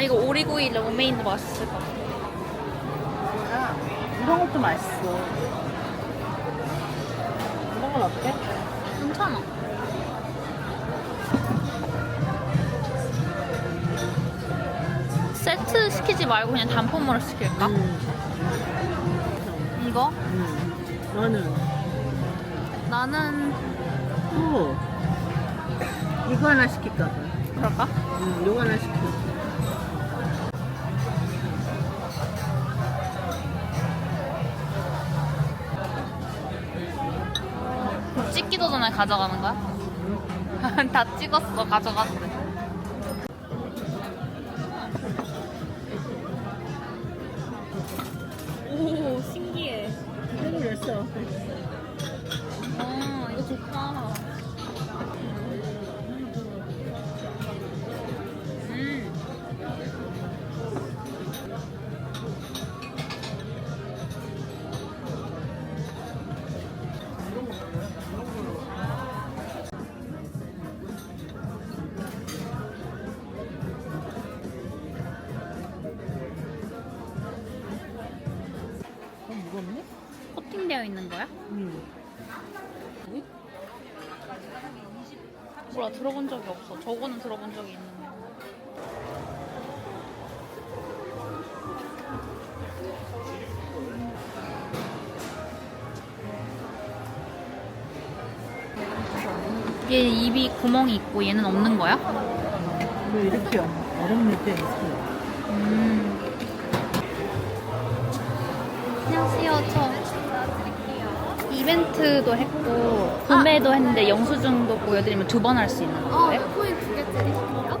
나 이거 오리구이 로메인도 맛있을 것 같아. 아, 이런 것도 맛있어. 이런 건 어때? 괜찮아. 세트 시키지 말고 그냥 단품으로 시킬까? 음. 이거? 음. 너는? 나는 또 이거 하나 시킬까 봐. 그럴까? 음, 이거 하나. 찍 가져가는 거야? 다 찍었어, 가져갔어. 코팅되어 있는 거야? 음. 몰라, 들어본 적이 없어. 저거는 들어본 적이 있는데. 얘 입이 구멍이 있고 얘는 없는 거야? 왜 이렇게 얼음 때 있어? 음. 안녕하세요. 저 이벤트도 했고 구매도 했는데 영수증도 보여드리면 두 번 할 수 있는 어, 거예요? 코인 두개 드릴게요.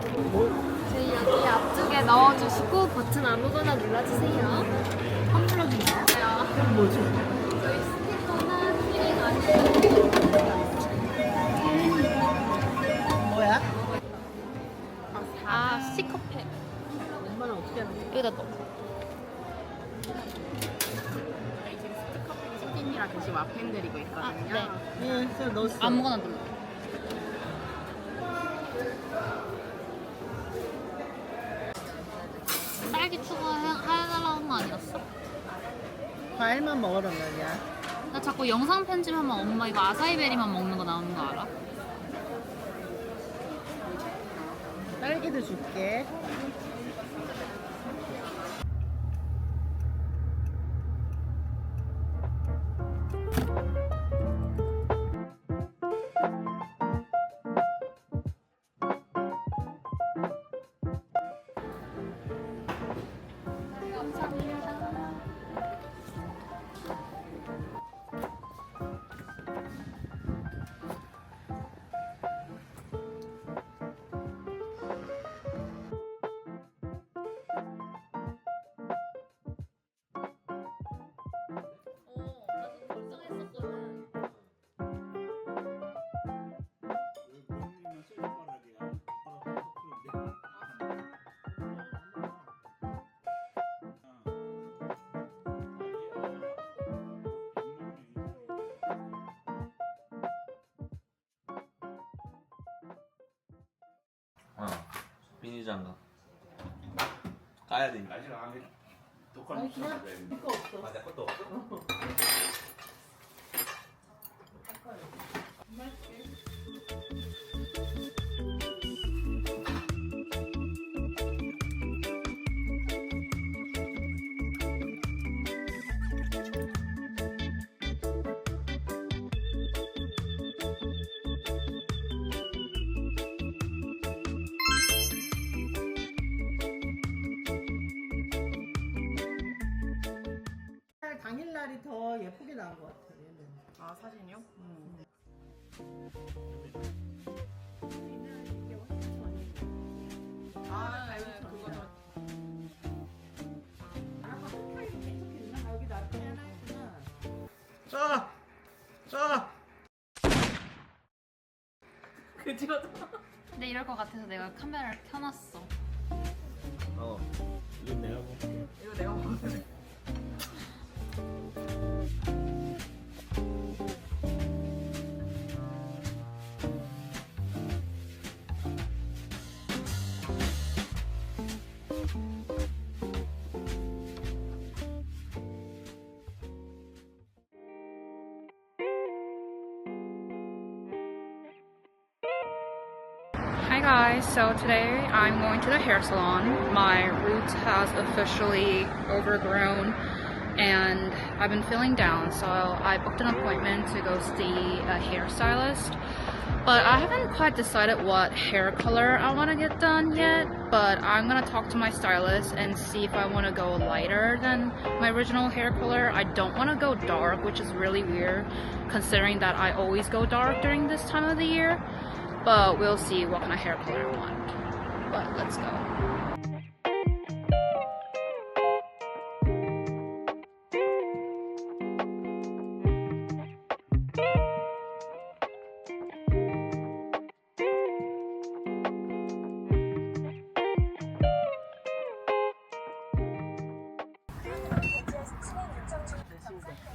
저희 여기 앞쪽에 넣어주시고 버튼 아무거나 눌러주세요. 환불로 주세요. 그럼 뭐지? 저희 스티커나 키링 아니면 뭐야? 아 스티커팩 엄마는 어떻게 하는 거야? 여기다 넣어. 푸딩이랑 대신 와펜 드리고 있거든요. 아, 네. 응, 그래서 넣었어. 아무거나 눌러. 딸기 추가해달라는 거 아니었어? 과일만 먹으란 말이야. 나 자꾸 영상 편집하면 엄마 이거 아사이베리만 먹는 거 나오는 거 알아? 딸기도 줄게. 어, 비닐 장갑. 까야 되니까. 아직 안 해. 똑같은 그냥 이거 없어. 맞아, 것도 없어. 아 사진이요? 음. 아 그거. 자! 자! 그지가 근데 이럴 것 같아서 내가 카메라를 켜놨어. 어, 내가 Guys, so today I'm going to the hair salon. My roots has officially overgrown and I've been feeling down so I booked an appointment to go see a hairstylist. But I haven't quite decided what hair color I want to get done yet, but I'm gonna talk to my stylist and see if I want to go lighter than my original hair color. I don't want to go dark, which is really weird considering that I always go dark during this time of the year but we'll see what kind of hair color I want. But let's go.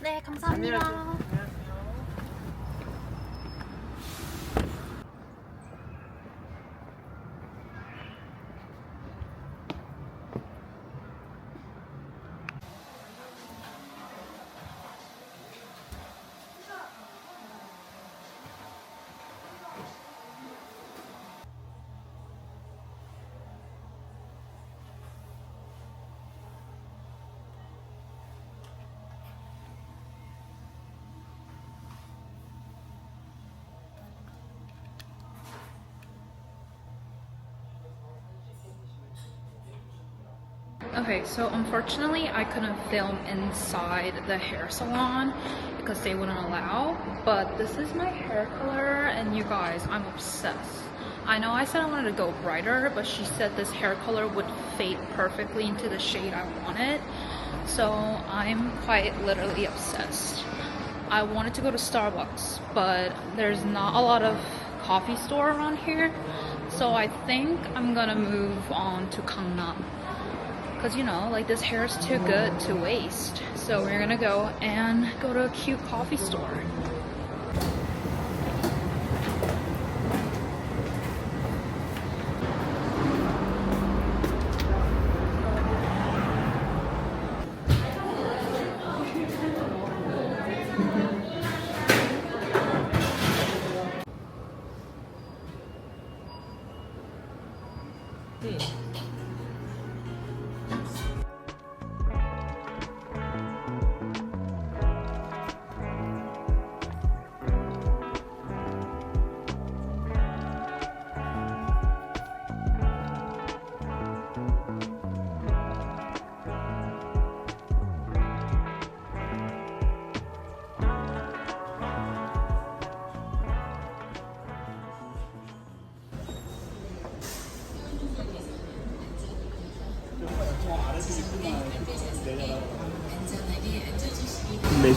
네, 감사합니다. Okay, so unfortunately I couldn't film inside the hair salon because they wouldn't allow, but this is my hair color and you guys, I'm obsessed. I know I said I wanted to go brighter, but she said this hair color would fade perfectly into the shade I wanted. So I'm quite literally obsessed. I wanted to go to Starbucks, but there's not a lot of coffee store around here. So I think I'm gonna move on to Gangnam because you know like this hair is too good to waste. So we're gonna go and go to a cute coffee store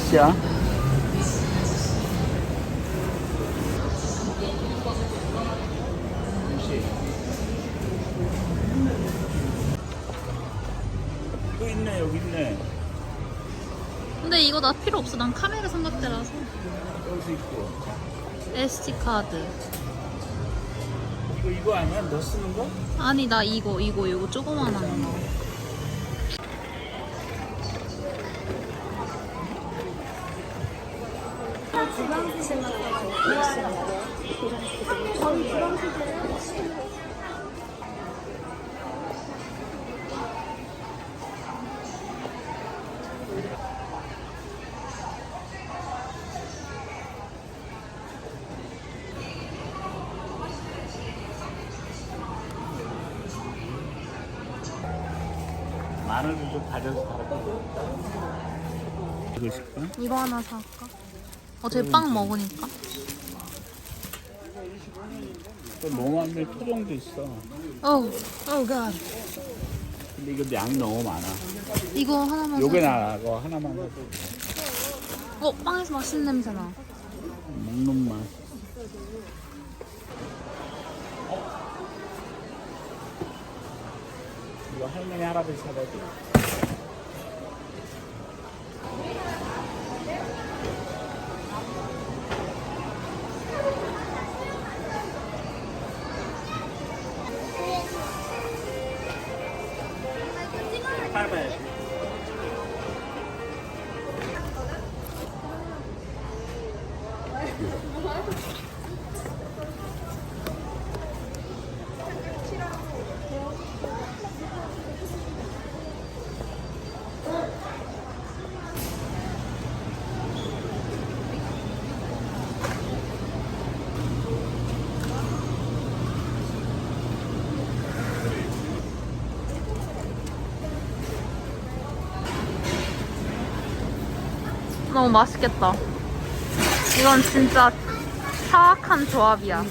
몇 시야? 또 있네 여기 있네 근데 이거 나 필요 없어 난 카메라 삼각대라서 여기도 있고 SD 카드 이거 이거 아니야? 너 쓰는 거? 아니 나 이거 이거 이거 조그만한 거 마늘을 좀 다져서 갈아 이거? 이거 하나 사올까? 어차피 빵 먹으니까. 또 노만밀 토종도 있어. 어우 어우 갓 근데 이거 양이 너무 많아. 이거 하나만 요게 사 나고 하나만 어 빵에서 맛있는 냄새 나. 먹는 맛. 이거 할머니 할아버지 사다 줘 너무 맛있겠다. 이건 진짜 사악한 조합이야.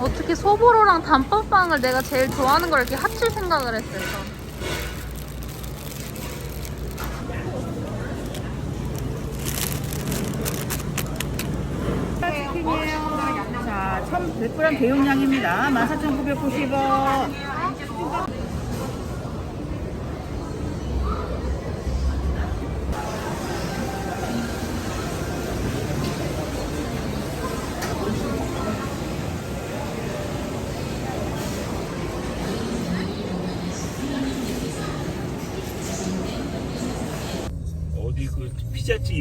어떻게 소보로랑 단팥빵을 내가 제일 좋아하는 걸 이렇게 합칠 생각을 했을까? 자, 1,100g 대용량입니다. 14,990원.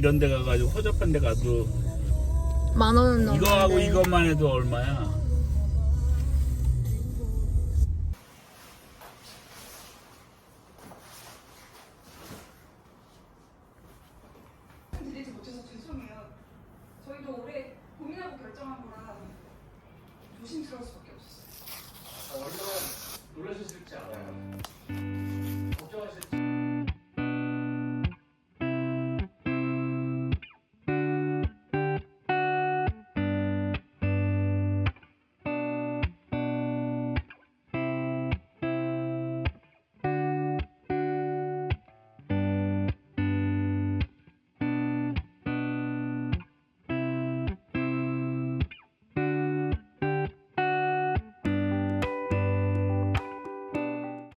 이런 데 가가지고 허접한 데 가도 만 원은 넘는데. 이거하고 이것만 해도 얼마야? 드리지 못해서 죄송해요. 저희도 오래 고민하고 결정한 거라 조심스러울 수밖에